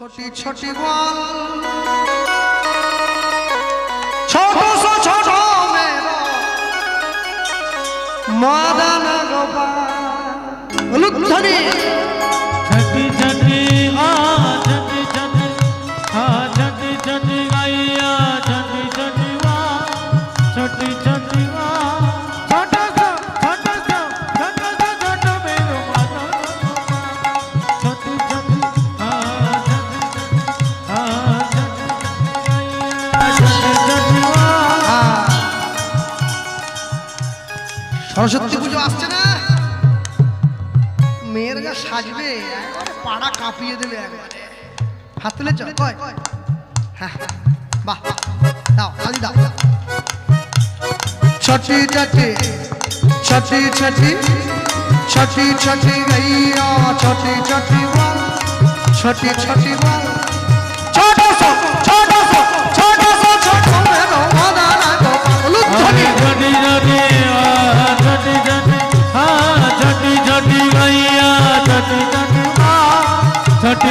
छोटी छोटी बाल छोटो सो छोटो मेरा मदन गोपाल लुक धनी आ आ गैया वा छोटी সরস্বতী পুজো আসছে না? মেয়েরা সাজবে পাড়া কাঁপিয়ে দেবে হাত তুলে চল কয় হ্যাঁ, হ্যাঁ বাহ দাও ছটি দাও। ছটি ছটি ছটি ছটি ছটি ছটি ছটি ছটি ছটি ছটি ছটি ছটি বল।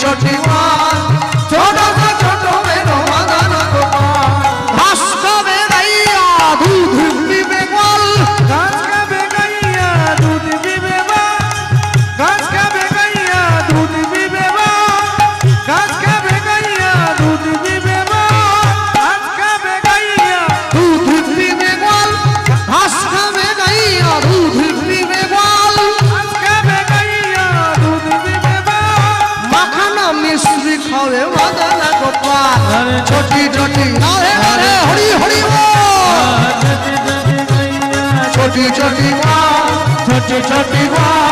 চটিওয়াল छोटी छोटी राधे राधे हरी हरी छोटी छोटी छोटी छोटी